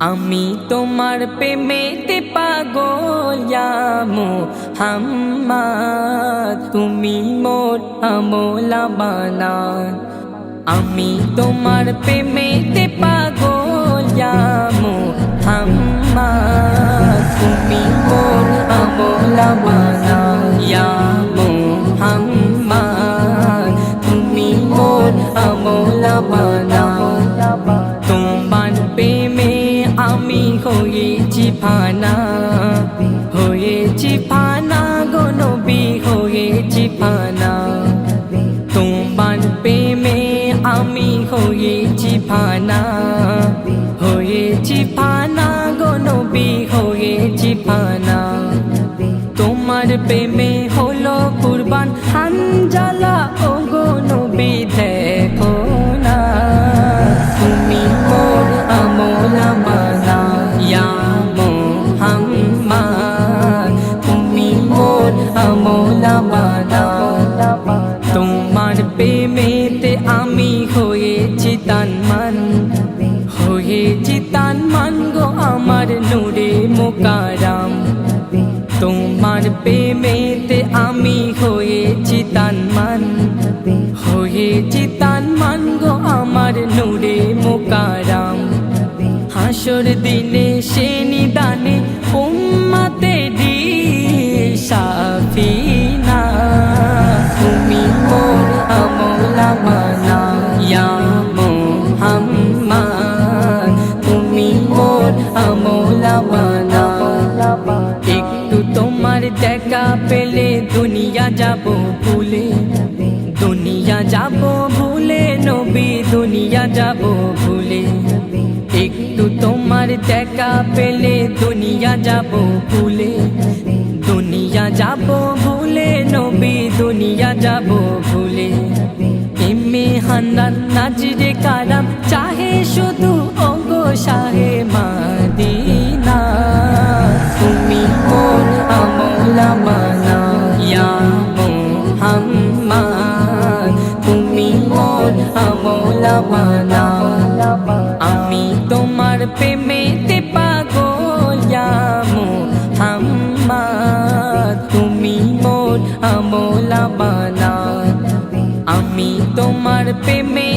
আমি তোমার প্রেমেতে পাগল হাম্মা তুমি মোর আমলা বানা আমি তোমার প্রেমেতে পাগল হাম্মা ফানা হয়েছি ফানা গো, নবী হয়েছি ফানা। তোমার প্রেমে আমি হয়েছি ফানা হয়েছি ফানা গো, নবী হয়েছি ফানা। তোমার প্রেমে হলো কুরবান, হানজালা মোকারাম তোমার প্রেমেতে আমি হয়েছি তান মান হয়েছি তান মান গো আমার নূরে মোকারাম। হাসর দিনে সে নিদানে যাব ভুলে দুনিয়া যাব ভুলে, নবী, দুনিয়া যাব ভুলে একটু তোমার দেখা পেলে দুনিয়া যাব ভুলে দুনিয়া যাব ভুলে, নবী, দুনিয়া যাব ভুলে নাজরে কারাম চাহে শুধু মাদিনা আমি তোমার প্রেমেতে পাগল মোহাম্মদ তুমি মোর আমলা বানা আমি তোমার প্রেমেতে